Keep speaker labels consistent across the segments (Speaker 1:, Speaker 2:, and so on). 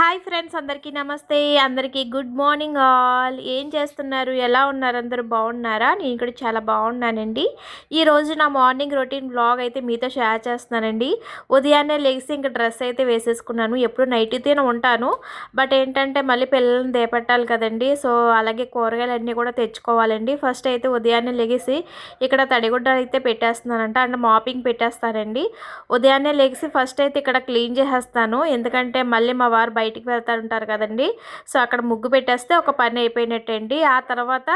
Speaker 1: Hi friends అందరికీ నమస్తే. అందరికీ గుడ్ మార్నింగ్ ఆల్. ఏం చేస్తున్నారు? ఎలా ఉన్నారు? అందరూ బాగున్నారా? నేను కూడా చాలా బాగున్నానండి. ఈరోజు నా మార్నింగ్ రొటీన్ బ్లాగ్ అయితే మీతో షేర్ చేస్తున్నానండి. ఉదయాన్నే లేచి ఇంకా డ్రెస్ అయితే వేసేసుకున్నాను. ఎప్పుడు నైటీతోనే ఉంటాను. బట్ ఏంటంటే మళ్ళీ పిల్లల్ని దేపెట్టాలి కదండి. సో అలాగే కూరగాయలు అన్నీ కూడా తెచ్చుకోవాలండి. ఫస్ట్ అయితే ఉదయాన్నే లెగిసి ఇక్కడ తడిగుడ్డ అయితే పెట్టేస్తున్నానంట. అంటే మాపింగ్ పెట్టేస్తానండి. ఉదయాన్నే లెగిసి ఫస్ట్ అయితే ఇక్కడ క్లీన్ చేసేస్తాను. ఎందుకంటే మళ్ళీ మా వారు బయట బయటికి వెళ్తూ ఉంటారు కదండి. సో అక్కడ ముగ్గు పెట్టేస్తే ఒక పని అయిపోయినట్టండి. ఆ తర్వాత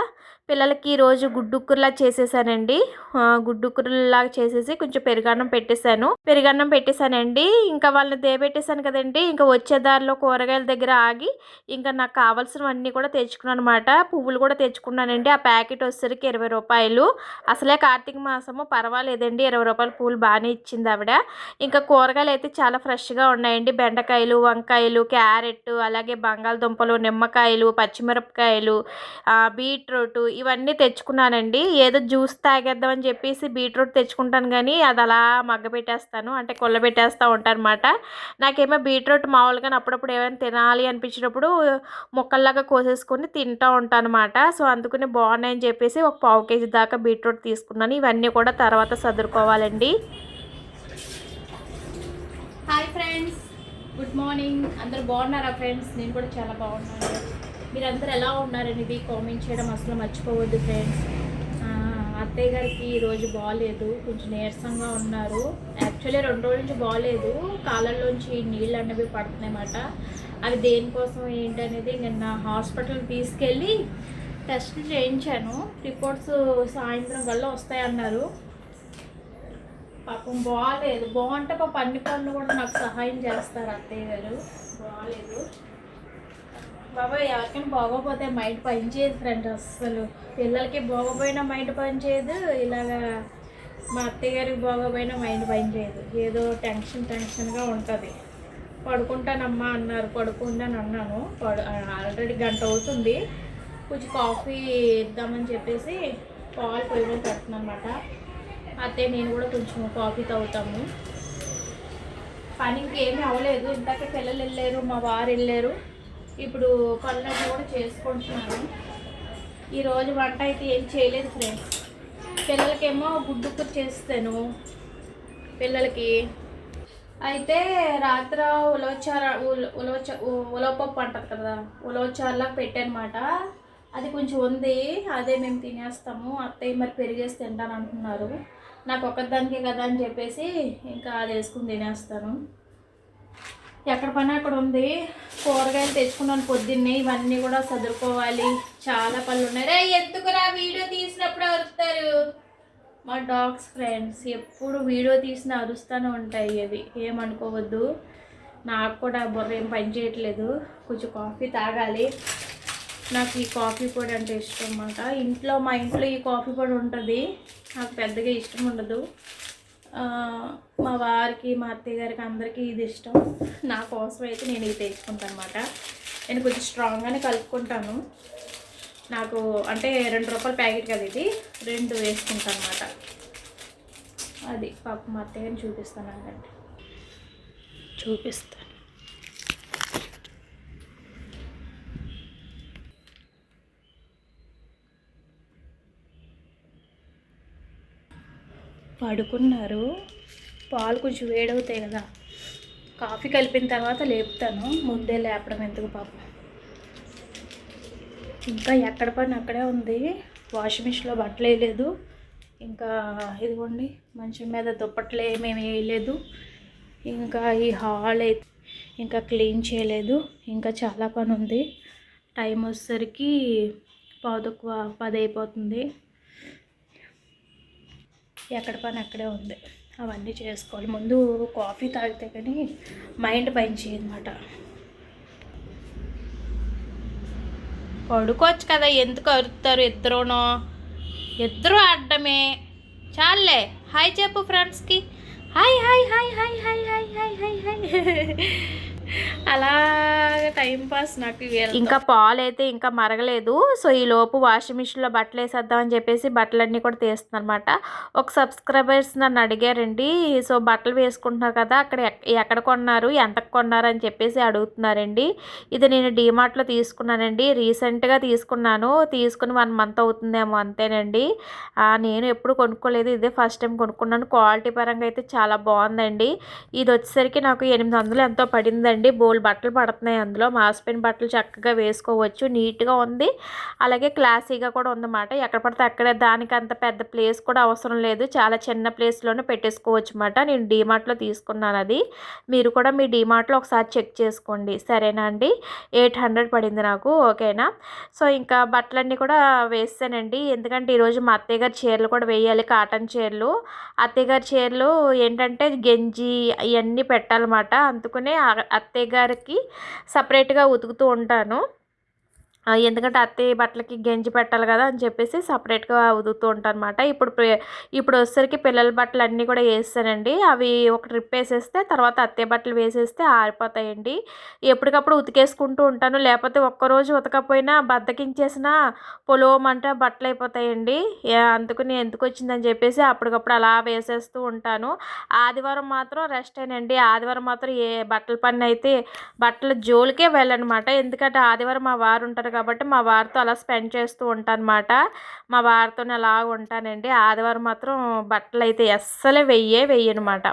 Speaker 1: పిల్లలకి ఈరోజు గుడ్డుక్కుర్లా చేసేసానండి. గుడ్డుక్కుర్లాగా చేసేసి కొంచెం పెరుగన్నం పెట్టేశాను. పెరుగన్నం పెట్టేశానండి. ఇంకా వాళ్ళని దేబెట్టేశాను కదండి. ఇంకా వచ్చే దారిలో కూరగాయల దగ్గర ఆగి ఇంకా నాకు కావాల్సినవన్నీ కూడా తెచ్చుకున్నాను అనమాట పువ్వులు కూడా తెచ్చుకున్నానండి. ఆ ప్యాకెట్ వచ్చేసరికి ఇరవై రూపాయలు. అసలే కార్తీక మాసము పర్వాలేదండి. ఇరవై రూపాయల పూలు బాగానే ఇచ్చింది ఆవిడ. ఇంకా కూరగాయలు అయితే చాలా ఫ్రెష్గా ఉన్నాయండి. బెండకాయలు వంకాయలు క్యారెట్ అలాగే బంగాళదుంపలు నిమ్మకాయలు పచ్చిమిరపకాయలు బీట్రూట్ ఇవన్నీ తెచ్చుకున్నానండి. ఏదో జ్యూస్ తాగేద్దామని చెప్పేసి బీట్రూట్ తెచ్చుకుంటాను కానీ అది అలా మగ్గ పెట్టేస్తాను. అంటే కొల్ల పెట్టేస్తూ ఉంటాను అనమాట నాకేమో బీట్రూట్ మామూలుగా అప్పుడప్పుడు ఏమైనా తినాలి అనిపించినప్పుడు ముక్కల్లాగా కోసేసుకొని తింటూ ఉంటాను అనమాట సో అందుకని బాగున్నాయని చెప్పేసి ఒక పావు కేజీ దాకా బీట్రూట్ తీసుకున్నాను. ఇవన్నీ కూడా తర్వాత సదురుకోవాలండి. Hi friends. Good morning. అందరు బాగున్నారా ఫ్రెండ్స్? నేను కూడా చాలా బాగున్నాను. మీరందరూ ఎలా ఉన్నారనేది కామెంట్ చేయడం అసలు మర్చిపోవద్దు ఫ్రెండ్స్ అత్తయ్య గారికి ఈరోజు బాగాలేదు కొంచెం నీరసంగా ఉన్నారు. యాక్చువల్లీ రెండు రోజుల నుంచి బాగాలేదు కాళ్ళల్లోంచి నీళ్ళు అనేవి పడుతున్నాయన్నమాట అవి దేనికోసం ఏంటనేది నిన్న హాస్పిటల్ తీసుకెళ్ళి టెస్ట్ చేయించాను. రిపోర్ట్స్ సాయంత్రం కల్లా వస్తాయన్నారు. పాపం బాగాలేదు బాగుంటే పాప అన్ని పనులు కూడా నాకు సహాయం చేస్తారు అత్తయ్య గారు. బాగాలేదు బాబాయ్ ఎవరికైనా బాగోపోతే మైండ్ పనిచేయదు ఫ్రెండ్ అస్సలు. పిల్లలకి బాగోపోయినా మైండ్ పనిచేయదు ఇలాగా మా అత్తయ్య గారికి బాగోపోయినా మైండ్ పనిచేయదు ఏదో టెన్షన్ టెన్షన్గా ఉంటుంది. పడుకుంటానమ్మా అన్నారు పడుకుంటాను అన్నాను. పడు ఆల్రెడీ గంట అవుతుంది. కొంచెం కాఫీ ఇద్దామని చెప్పేసి పాలు పొయ్యి మీద పెడుతున్నాను అనమాట అత్తయ్య నేను కూడా కొంచెం కాఫీ తాగుతాము. పని ఇంకేమీ అవ్వలేదు. ఇందాక పిల్లలు వెళ్ళారు మా వారు వెళ్ళారు. ఇప్పుడు పనులన్నీ కూడా చేసుకుంటున్నాను. ఈరోజు వంట అయితే ఏం చేయలేదు ఫ్రెండ్స్. పిల్లలకేమో గుడ్డుకు చేస్తాను. పిల్లలకి అయితే రాత్ర ఉలవచార ఉలవచ ఉలవపప్పు అంటారు కదా ఉలవచారులా పెట్టానమాట. అది కొంచెం ఉంది అదే మేము తినేస్తాము. అత్తయ్య మరి పెరిగేసి తింటాను అంటున్నారు నాకు ఒకదానికే కదా అని చెప్పేసి ఇంకా అది వేసుకుని తినేస్తాను. ఎక్కడ పని అక్కడ ఉంది? కూరగాయలు తెచ్చుకున్నాను పొద్దున్నే ఇవన్నీ కూడా చదువుకోవాలి చాలా పనులు ఉన్నాయి. రే ఎందుకురా వీడియో తీసినప్పుడు అరుస్తారు? మా డాగ్స్ ఫ్రెండ్స్ ఎప్పుడు వీడియో తీసిన అరుస్తూనే ఉంటాయి అవి ఏమనుకోవద్దు. నాకు కూడా బుర్ర ఏం పని చేయట్లేదు. కొంచెం కాఫీ తాగాలి. నాకు ఈ కాఫీ పొడి అంటే ఇష్టం అన్నమాట. ఇంట్లో మా ఇంట్లో ఈ కాఫీ పొడి ఉంటుంది. నాకు పెద్దగా ఇష్టం ఉండదు. మా వారికి మా అత్తయ్య గారికి అందరికీ ఇది ఇష్టం. నా కోసం అయితే నేను ఇది తెచ్చుకుంటాను అనమాట నేను కొంచెం స్ట్రాంగ్గానే కలుపుకుంటాను. నాకు అంటే రెండు రూపాయల ప్యాకెట్ కదా ఇది. రెండు వేసుకుంటాను అనమాట అది పాప మా అత్తయ్య గారిని చూపిస్తాను అంటే చూపిస్తాను పడుకున్నారు. పాలు కొంచెం వేడవుతాయి కదా. కాఫీ కలిపిన తర్వాత లేపుతాను. ముందే లేపడం ఎందుకు పాపం. ఇంకా ఎక్కడ పని అక్కడే ఉంది. వాషింగ్ మిషన్లో బట్టలు వేయలేదు. ఇంకా ఇదిగోండి మంచం మీద దుప్పట్లు ఏమేమి వేయలేదు. ఇంకా ఈ హాల్ అయితే ఇంకా క్లీన్ చేయలేదు. ఇంకా చాలా పని ఉంది టైం వచ్చేసరికి పావుతక్కువ పది అయిపోతుంది. ఎక్కడ పని అక్కడే ఉంది. అవన్నీ చేసుకోవాలి. ముందు కాఫీ తాగితే కానీ మైండ్ పనిచేయనమాట పడుకోవచ్చు కదా. ఎందుకు అరుతారు ఇద్దరునో? ఇద్దరు ఆడడమే. చాలే హాయ్ చెప్పు ఫ్రెండ్స్కి. Hi hi hi hi hi hi hi hi hi. అలాగ టైం పాస్ నాకు
Speaker 2: ఇంకా పాలు అయితే ఇంకా మరగలేదు. సో ఈ లోపు వాషింగ్ మిషన్లో బట్టలు వేసేద్దామని చెప్పేసి బట్టలన్నీ కూడా తీస్తున్నాను అనమాట ఒక సబ్స్క్రైబర్స్ నన్ను అడిగారండి. సో బట్టలు వేసుకుంటున్నారు కదా అక్కడ ఎక్- ఎక్కడ కొన్నారు ఎంత కొన్నారు అని చెప్పేసి అడుగుతున్నారండి. ఇది నేను డీమార్ట్లో తీసుకున్నానండి. రీసెంట్గా తీసుకున్నాను. తీసుకుని వన్ మంత్ అవుతుందేమో అంతేనండి. నేను ఎప్పుడు కొనుక్కోలేదు. ఇదే ఫస్ట్ టైం కొనుక్కున్నాను. క్వాలిటీ పరంగా అయితే చాలా బాగుందండి. ఇది వచ్చేసరికి నాకు ఎనిమిది వందలు ఎంతో పడిందండి. బోల్ బట్టలు పడుతున్నాయి అందులో. మాసిపోయిన బట్టలు చక్కగా వేసుకోవచ్చు. నీట్గా ఉంది. అలాగే క్లాసీగా కూడా ఉందన్నమాట. ఎక్కడ పడితే అక్కడే. దానికి అంత పెద్ద ప్లేస్ కూడా అవసరం లేదు. చాలా చిన్న ప్లేస్లోనే పెట్టేసుకోవచ్చు అన్నమాట. నేను డీమార్ట్లో తీసుకున్నాను అది. మీరు కూడా మీ డీమార్ట్లో ఒకసారి చెక్ చేసుకోండి. సరేనా అండి? ఎయిట్ హండ్రెడ్ పడింది నాకు. ఓకేనా? సో ఇంకా బట్టలన్నీ కూడా వేస్తానండి. ఎందుకంటే ఈరోజు మా అత్తయ్య గారి చీరలు కూడా వేయాలి. కాటన్ చీరలు. అత్తయ్య గారి చీరలు ఏంటంటే గెంజి ఇవన్నీ పెట్టాలన్నమాట. అందుకనే అత్తయ్య గారికి సపరేట్గా ఉతుకుతూ ఉంటాను. ఎందుకంటే అత్తయ్య బట్టలకి గెంజి పెట్టాలి కదా అని చెప్పేసి సపరేట్గా ఉదుకుతూ ఉంటాను అనమాట ఇప్పుడు ఇప్పుడు వచ్చేసరికి పిల్లల బట్టలు అన్నీ కూడా వేస్తానండి. అవి ఒక ట్రిప్ వేసేస్తే తర్వాత అత్తయ్య బట్టలు వేసేస్తే ఆరిపోతాయండి. ఎప్పటికప్పుడు ఉతికేసుకుంటూ ఉంటాను. లేకపోతే ఒక్కరోజు ఉతకపోయినా బద్దకించేసిన పొలవమంటే బట్టలు అయిపోతాయండి అందుకు అందుకని ఎందుకు వచ్చిందని చెప్పేసి అప్పటికప్పుడు అలా వేసేస్తూ ఉంటాను. ఆదివారం మాత్రం రెస్ట్ అయినండి ఆదివారం మాత్రం ఏ బట్టల పని అయితే బట్టల జోలికే వెళ్ళనమాట. ఎందుకంటే ఆదివారం మా వారు ఉంటారు కాబట్టి మా వారితో అలా స్పెండ్ చేస్తూ ఉంటానమాట. మా వారితో అలా ఉంటానండి. ఆదివారం మాత్రం బట్టలు అయితే అస్సలే వెయ్యే వెయ్యనమాట.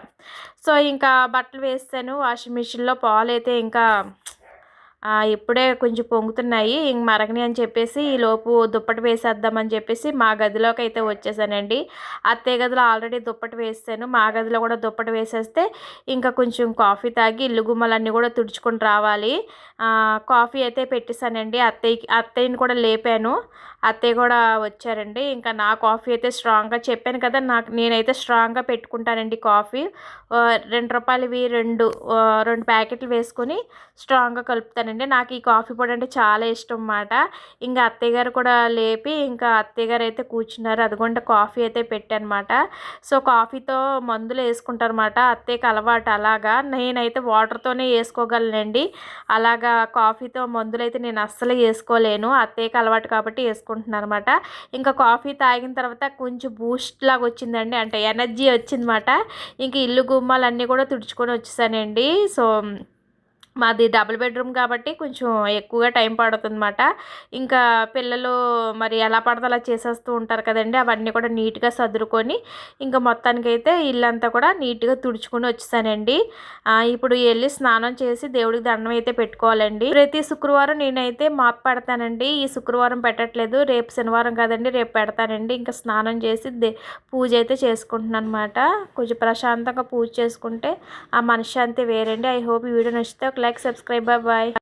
Speaker 2: సో ఇంకా బట్టలు వేస్తాను. వాషింగ్ మిషన్లో పాలు అయితే ఇంకా ఇప్పుడే కొంచెం పొంగుతున్నాయి ఇంక మరగని అని చెప్పేసి ఈ లోపు దుప్పటి వేసేద్దామని చెప్పేసి మా గదిలోకి అయితే వచ్చేసానండి. అత్తయ్య గదిలో ఆల్రెడీ దుప్పటి వేసాను మా గదిలో కూడా దుప్పటి వేసేస్తే ఇంకా కొంచెం కాఫీ తాగి ఇల్లు గుమ్మలన్నీ కూడా తుడుచుకొని రావాలి. కాఫీ అయితే పెట్టేశానండి అత్తయ్యకి అత్తయ్యని కూడా లేపాను. అత్తయ్య కూడా వచ్చారండి ఇంకా నా కాఫీ అయితే స్ట్రాంగ్గా చెప్పాను కదా నాకు నేనైతే స్ట్రాంగ్గా పెట్టుకుంటానండి కాఫీ. రెండు రూపాయలవి రెండు రెండు ప్యాకెట్లు వేసుకొని స్ట్రాంగ్గా కలుపుతాను కలుపుతానండి నాకు ఈ కాఫీ పొడి అంటే చాలా ఇష్టం అన్నమాట ఇంకా అత్తయ్య గారు కూడా లేపి ఇంకా అత్తయ్య గారు అయితే కూర్చున్నారు. అదిగోంటే కాఫీ అయితే పెట్టానమాట. సో కాఫీతో మందులు వేసుకుంటారన్నమాట. అత్తయ్యకి అలవాటు అలాగా. నేనైతే వాటర్తోనే వేసుకోగలనండి. అలాగా కాఫీతో మందులు అయితే నేను అస్సలు వేసుకోలేను. అత్తయ్యకి అలవాటు కాబట్టి వేసుకుంటున్నాను అనమాట ఇంకా కాఫీ తాగిన తర్వాత కొంచెం బూస్ట్ లాగా వచ్చిందండి. అంటే ఎనర్జీ వచ్చిందన్నమాట. ఇంక ఇల్లు గుమ్మాలన్నీ కూడా తుడుచుకొని వచ్చేసానండి. సో మాది డబుల్ బెడ్రూమ్ కాబట్టి కొంచెం ఎక్కువగా టైం పడుతుందన్నమాట. ఇంకా పిల్లలు మరి ఎలా పడితే అలా చేసేస్తూ ఉంటారు కదండి అవన్నీ కూడా నీట్గా సదురుకొని ఇంకా మొత్తానికైతే ఇల్లంతా కూడా నీట్గా తుడుచుకొని వచ్చేసానండి. ఇప్పుడు వెళ్ళి స్నానం చేసి దేవుడికి దండం అయితే పెట్టుకోవాలండి. ప్రతి శుక్రవారం నేనైతే మాప్ పెడతానండి. ఈ శుక్రవారం పెట్టట్లేదు రేపు శనివారం కదండి రేపు పెడతానండి. ఇంకా స్నానం చేసి దే పూజ అయితే చేసుకుంటున్నాను అనమాట కొంచెం ప్రశాంతంగా పూజ చేసుకుంటే ఆ మనశ్శాంతి వేరండి. ఐ హోప్ ఈ వీడియో నచ్చితే like subscribe bye bye